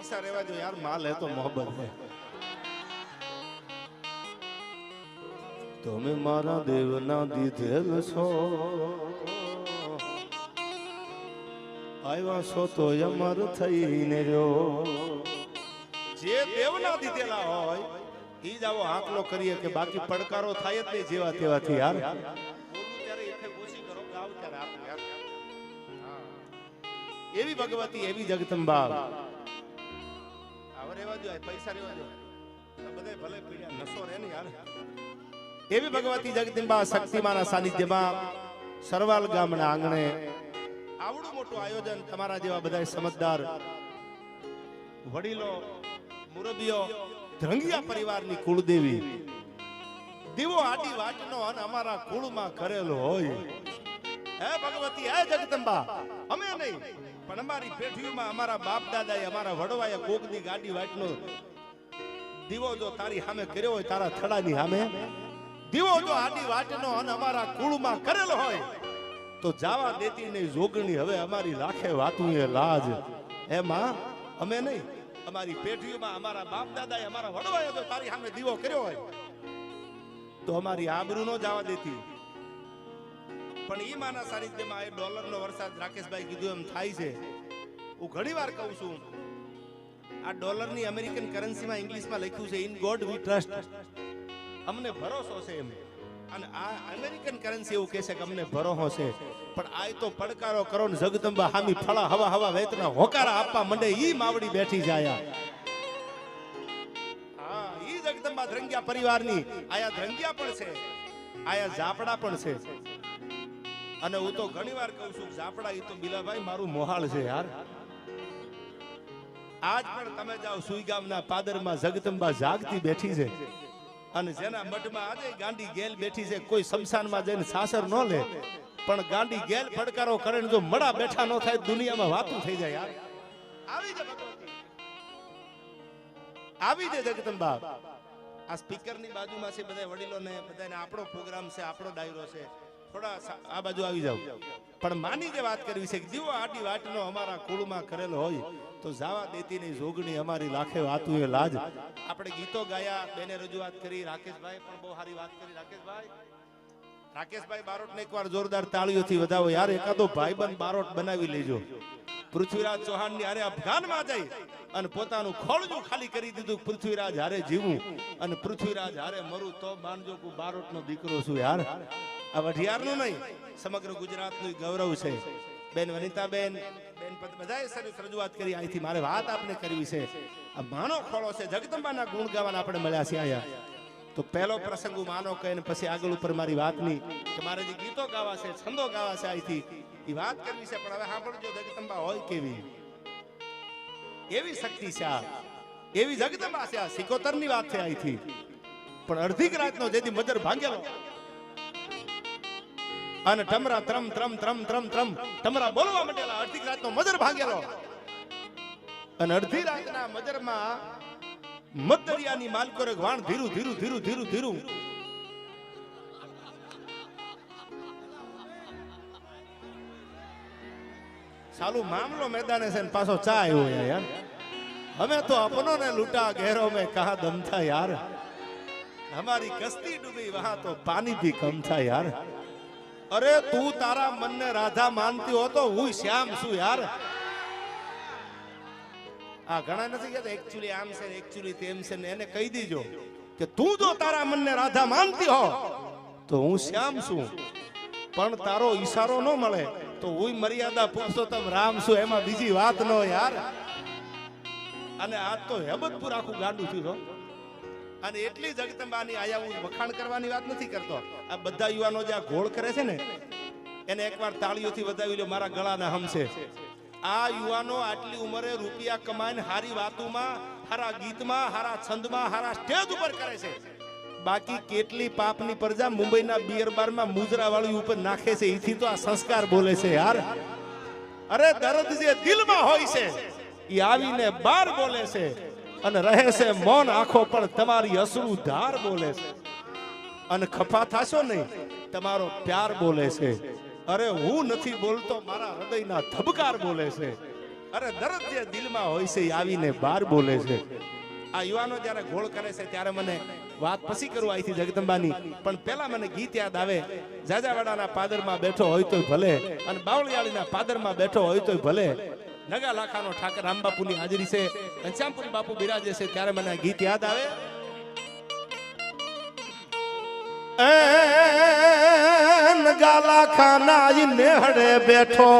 પૈસા રહેવા જો યાર, માલ હે તો મોહબ્બત હે. તમે મારા દેવના દીધેલ છો. આવ્યા છો તો અમર થઈને રહ્યો. જે દેવના દીધેલા હોય, ઈ જ આવો આંકલો કરીએ કે બાકી પડકારો થાય જ નહીં જેવા તેવાથી, યાર. એવી ભગવતી, એવી જગદંબા. એવી ભગવતી જગદંબા શક્તિમાના સાનિધ્યમાં સરવાલ ગામના આંગણે આવડું મોટું આયોજન તમારા જેવા બધા સમજદાર વડીલો, મુરબીઓ, ધ્રંગિયા પરિવારની કુળદેવી. દીવો આડી વાટનો અને અમારા કુળમાં કરેલો હોય. હે ભગવતી, હે જગદંબા અમે નહીં. પણ અમારી પેઢીમાં અમારા બાપ દાદાએ, અમારા વડવાએ કોકની ગાડી વાટનો દીવો જો તારી સામે કર્યો હોય, તારા થડાની સામે. દીવો જો આડી વાટનો અને અમારા કુળમાં કરેલો હોય, તો જાવા દેતી નહીં, જોગણી. હવે અમારી રાખે વાતું એ લાજ. એમાં અમે નહીં, અમારી પેઢીઓમાં અમારા બાપ દાદાએ, અમારા વડવાએ જો તારી સામે દીવો કર્યો હોય, તો અમારી આબરૂ નો જવા દેતી. પણ ઈ માના સાનિધ્યમાં એ ડોલરનો વરસાદ રાકેશભાઈ કીધું એમ થાય છે. હું ઘણી વાર કહું છું, આ ડોલરની અમેરિકન કરન્સીમાં ઇંગ્લિશમાં લખ્યું છે ઇન ગોડ વી ટ્રસ્ટ અમને ભરોસો છે એમ. અને આ અમેરિકન કરન્સી એવું કહે છે કે અમને ભરોસો છે. પણ આ તો પડકારો કરો ને જગદંબા હામી ફળા હવા હવા વેતના હોકારા આપવા મંડે ઈ માવડી બેઠી જાય હા, ઈ જગદંબા ધ્રંગિયા પરિવારની, આયા ધ્રંગિયા પણ છે. આયા ઝાપડા પણ છે. અને હું તો ઘણી વાર કહું છું, ઝાપડા એ તો બિલાભાઈ, મારું મોહાળ છે યાર. આજ પણ તમે જાઓ સુઈ ગામના પાદરમાં જગદંબા જાગતી બેઠી છે. અને જેના મઠમાં આજે ગાંડી ગેલ બેઠી છે, કોઈ શમશાનમાં જઈને સાસર ન લે. પણ ગાંડી ગેલ ફડકારો કરે જો મડા બેઠા ન થાય, દુનિયામાં વાતું થઈ જાય યાર. આવી જ આવી જ જગદંબા. આ સ્પીકરની બાજુમાં છે બધા વડીલોને બધાને આપણો પ્રોગ્રામ છે, આપણો ડાયરો છે. થોડા આ બાજુ આવી જાવ પણ માની જે વાત કરવી છે કે જીવો આડી વાટનો અમારા કુળમાં કરેલો હોય, તો જાવા દેતી નહીં જોગણી અમારી લાખે વાતું એ લાજ. આપણે ગીતો ગાયા, બેને રજૂઆત કરી, રાકેશભાઈ પણ બહુ સારી વાત કરી. રાકેશભાઈ? રાકેશભાઈ બારોટને એકવાર જોરદાર તાળીઓથી વધાવો. યાર, એકાદો ભાઈબંધ બારોટ બનાવી લેજો. પૃથ્વીરાજ ચૌહાણની અરે અફઘાનમાં જઈ અને પોતાનું ખોળજું ખાલી કરી દીધું પૃથ્વીરાજ હારે જીવું. અને પૃથ્વીરાજ હારે મરું તો માનજો બારોટ બારોટનો દીકરો છું, યાર. આ વઢિયારનું નહીં. સમગ્ર ગુજરાતનું ગૌરવ છે. બેન વનિતાબેન બેન બધાએ સરસ રજૂઆત કરી. અહીંથી મારે વાત આપને કરવી છે. આ માનો ખોળો છે. જગદંબાના ગુણ ગાવાના આપણે મળ્યા છે અહીંયા. તો પહેલો પ્રસંગ હું માનો કહીને પછી આગળ ઉપર મારી વાતની કે મારે જે ગીતો ગાવા છે છંદો ગાવા છે અહીંથી એ વાત કરવી છે. પણ હવે સાંભળજો જગદંબા હોય કેવી? એવી શક્તિ છે આ. એવી જગદંબા છે આ. સિકોતરની વાત છે અહીંથી પણ અડધી રાતનો જેથી મજર ભાંગેલો. અને ઠમરા ત્રમ ત્રમ ત્રમ ત્રમ ત્રમ. ઠમરા બોલવા માંડેલા. અડધી રાતનો મજર ભાગેલો. અને અડધી રાતના મજરમાં મદરિયાની માલકોરે વાણ ધીરું ધીરું ધીરું ધીરું ધીરું. સાલું મામલો મેદાને છે ને પાછો ચા આવ્યો યાર. હવે તો અપનો ને લૂટા ઘેરો મેં કહા દમ થા, યાર. હમારી કસ્તી ડૂબી, વહા તો પાણી થી કમ થા, યાર. અરે તું તારા મનને રાધા માનતી હો તો હું શ્યામ છું યાર. આ ઘણા નથી કહેતા એકચ્યુઅલી આમ છે એકચ્યુઅલી તેમ છે ને, એને કહી દીજો કે તું જો તારા મનને રાધા માનતી હો, તો હું શ્યામ છું. પણ તારો ઈશારો ન મળે તો હું મર્યાદા પુરુષોત્તમ રામ છું, એમાં બીજી વાત ન યાર. અને આજ તો હેબતપુર આખું ગાંડું થયું અને એટલી જગદંબાની આયા વખાણ કરવાની વાત નથી કરતો. આ બધા યુવાનો જે આ ઘોળ કરે છે ને, એને એકવાર તાળીઓથી વધાવી લો, મારા ગળાના હમશે આ યુવાનો આટલી ઉંમરે રૂપિયા કમાઈને હારી વાતોમાં, હારા ગીતમાં, હારા છંદમાં, હારા સ્ટેજ ઉપર કરે છે. બાકી કેટલી પાપની પ્રજા મુંબઈના બિયર બારમાં મુજરા વાળી ઉપર નાખે છે એથી તો આ સંસ્કાર બોલે છે યાર. અરે દર્દ જે દિલમાં હોય છે એ આવીને બાર બોલે છે. અને રહે છે મૌન આંખો પણ તમારી અસરું ધાર બોલે છે. અને ખફા થાશો નહીં, તમારો પ્યાર બોલે છે. અરે હું નથી બોલતો, મારા હૃદયના ધબકાર બોલે છે. અરે દર્દ જે દિલમાં હોય છે આવીને બહાર બોલે છે. આ યુવાનો જ્યારે ગોળ કરે છે, ત્યારે મને વાત પછી કરું અહીંથી જગદંબાની. પણ પેલા મને ગીત યાદ આવે. જાજાવાડાના પાદરમાં બેઠો હોય તોય ભલે, અને બાવળિયાળીના પાદરમાં બેઠો હોય તોય ભલે. નગા લાખાનો ઠાકર રામબાપુની હાજરી છે. ઘનશ્યામપુરી બાપુ બિરાજે છે ત્યારે મને ગીત યાદ આવે. નેહડે બેઠો.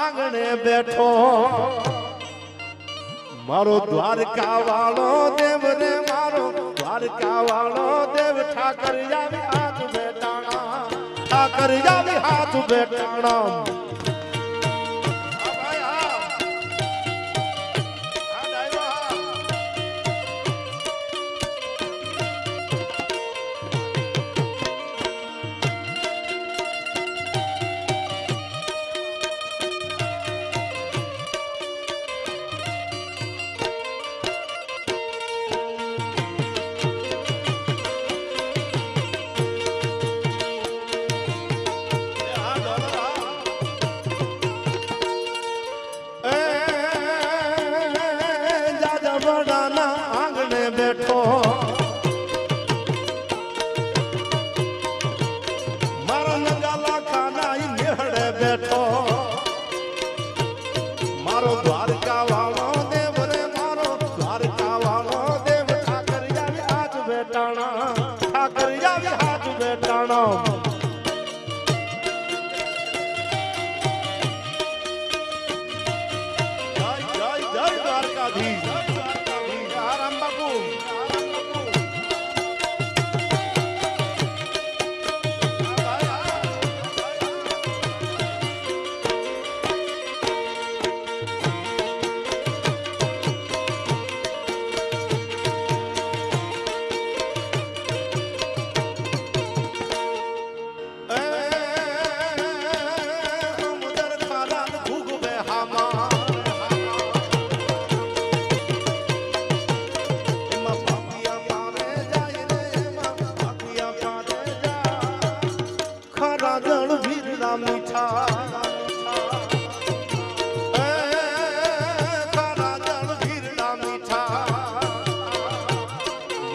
આંગણે બેઠો. મારો દ્વારકા વાળો દેવ રે મારો દ્વારકા વાળો દેવ ઠાકર આવી હાથ બેટાણા. ઠાકર આવી હાથ બેટાણા. વડાના આંગણે બેઠો.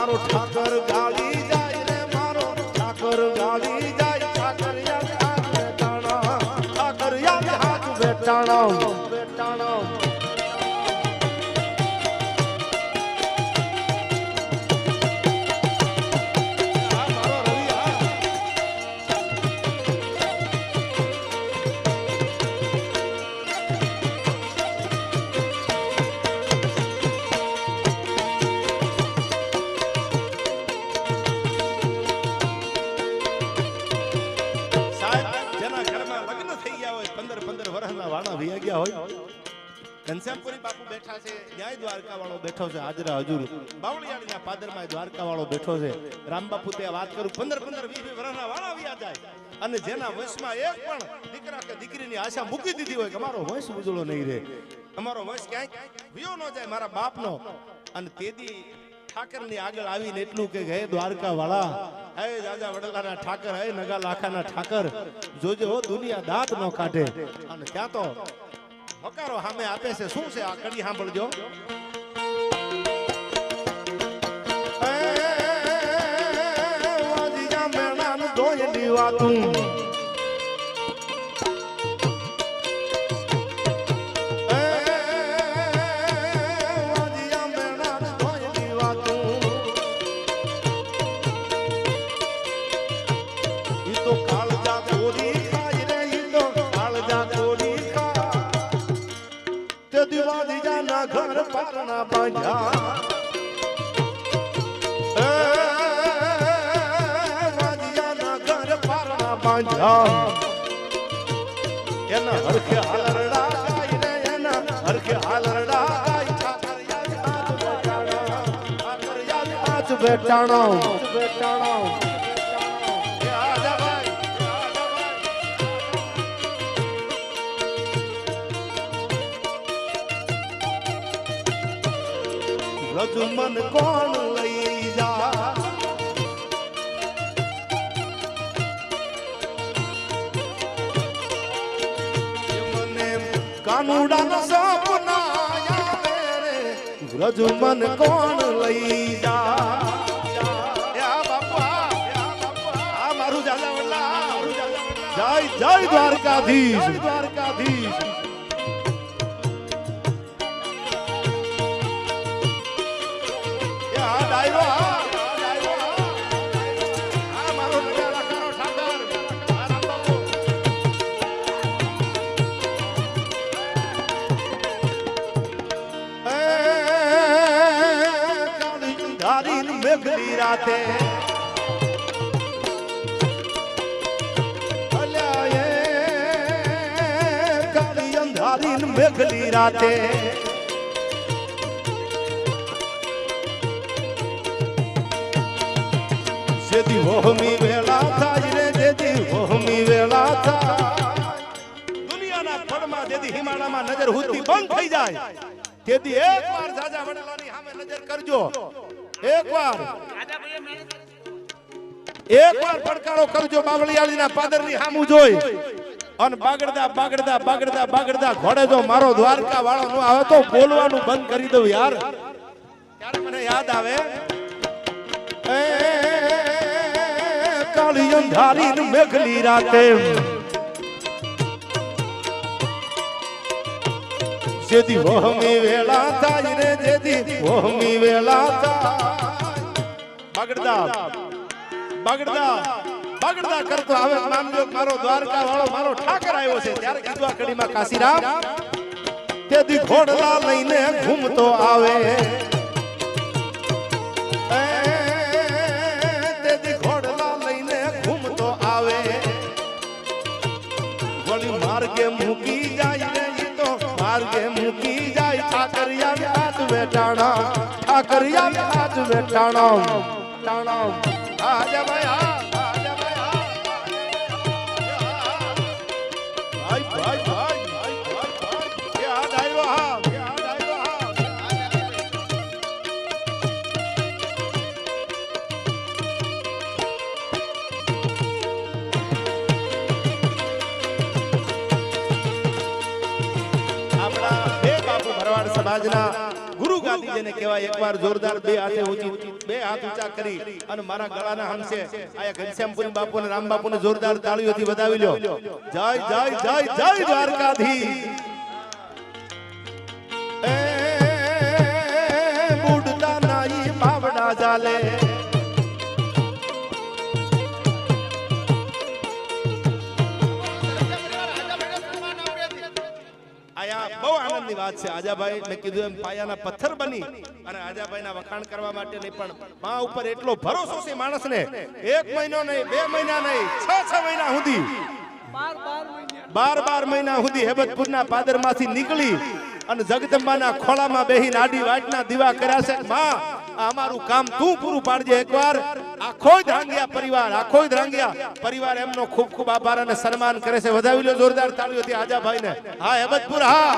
મારો ઠાકર ગાળી બેઠો છે હાજરા હજુર. બાવળિયાળીના પાદરમાં દ્વારકા વાળો બેઠો છે. રામબાપુ તે વાત કરું, પંદર પંદર વીસ વીસ વર્ષના વાળા વ્યા જાય. અને જેના વંશમાં એક પણ દીકરા કે દીકરીની આશા મૂકી દીધી હોય કે મારો વંશ ઉજળો નહીં રહે. અમારો વંશ ક્યાંય વિયો ન જાય મારા બાપનો. અને તેદી ઠાકરની આગળ આવીને એટલું કે હે દ્વારકા વાળા હે રાજા વડલાના ઠાકર, હે નગા લાખાના ઠાકર, જોજે હો દુનિયા દાંત નો કાઢે. અને ત્યાં તો હકારો સામે આપે છે. શું છે આ કડી સાંભળજો. જાના ઘર પારના બાંધ્યા. બાંધ્યા એના હરખે હાલરડા ગાય રે એના હરખે હાલરડા ગાય ઠાકરિયા હાથ બેટાણો બેટાણો રજુ મન કોણ લઈ જા? કાનુડાના સપના આવે રે વ્રજ મન કોણ લઈ જા? જય દ્વારકાધીશ. બાપુ કાળી ધારી મેઘલી રાતે કાળી રાતે જેથી હોમી વેળા થાય રે જેથી હોમી વેળા થાય દુનિયાના ફળમાં જેથી હિમાલયમાં નજર હુતી બંધ થઈ જાય તેથી એકવાર સાજા વડેલાની સામે નજર કરજો એકવાર એકવાર પડકારો કરજો માવળિયાળીના પાદરની સામું જોઈ. અને બાગડતા બાગડતા બાગડતા બાગડતા ઘોડે જો મારો દ્વારકા વાળો નો આવે તો બોલવાનું બંધ કરી દઉં યાર. ત્યારે મને યાદ આવે? કાળી અંધારી મેઘલી રાતે. જેથી વહમી વેળા થાય રે જેથી વહમી વેળા થાય. બગડદા બગડદા બગડદા કરતો હવે માનજો મારો દ્વારકા વાળો, મારો ઠાકર આવ્યો છે. ત્યારે કીધું કડીમાં કાશીરામ તેથી ઘોડલા લઈને ઘૂમતો આવે. આપણા બે બાપુ ભરવાડ સમાજના ગુરુ ગાદી જેને કહેવાય એકવાર જોરદાર બે હાથે ઊંચી બે હાથ ઊંચા કરી અને મારા ગળાના હમસે આયા ઘનશ્યામપુરી બાપુ અને રામ બાપુને જોરદાર તાળીઓથી વધાવી લો જય જય જય જય દ્વારકાધી એ બુડતા નાઈ બાવડા જાલે વાત છે આજાભાઈ મેં કીધું એમ પાયાના પથ્થર બની. અને આજાભાઈના વખાણ કરવા માટે નહીં પણ મા ઉપર એટલો ભરોસો છે માણસને એક મહિનો નહીં બે મહિના નહીં છ છ મહિના સુધી. બાર બાર મહિના. સુધી હેબતપુરના પાદરમાંથી નીકળી અને જગદંબાના ખોળામાં બેહીને આડી વાટના દીવા કર્યા છે. માં અમારું કામ તું પૂરું પાડજે એકવાર. આખો ધ્રાંગિયા પરિવાર આખો ધ્રાંગિયા પરિવાર એમનો ખૂબ ખૂબ આભાર અને સન્માન કરે છે. વધાવી લો જોરદાર તાળીઓથી આજાભાઈને. હા હેબતપુર હા.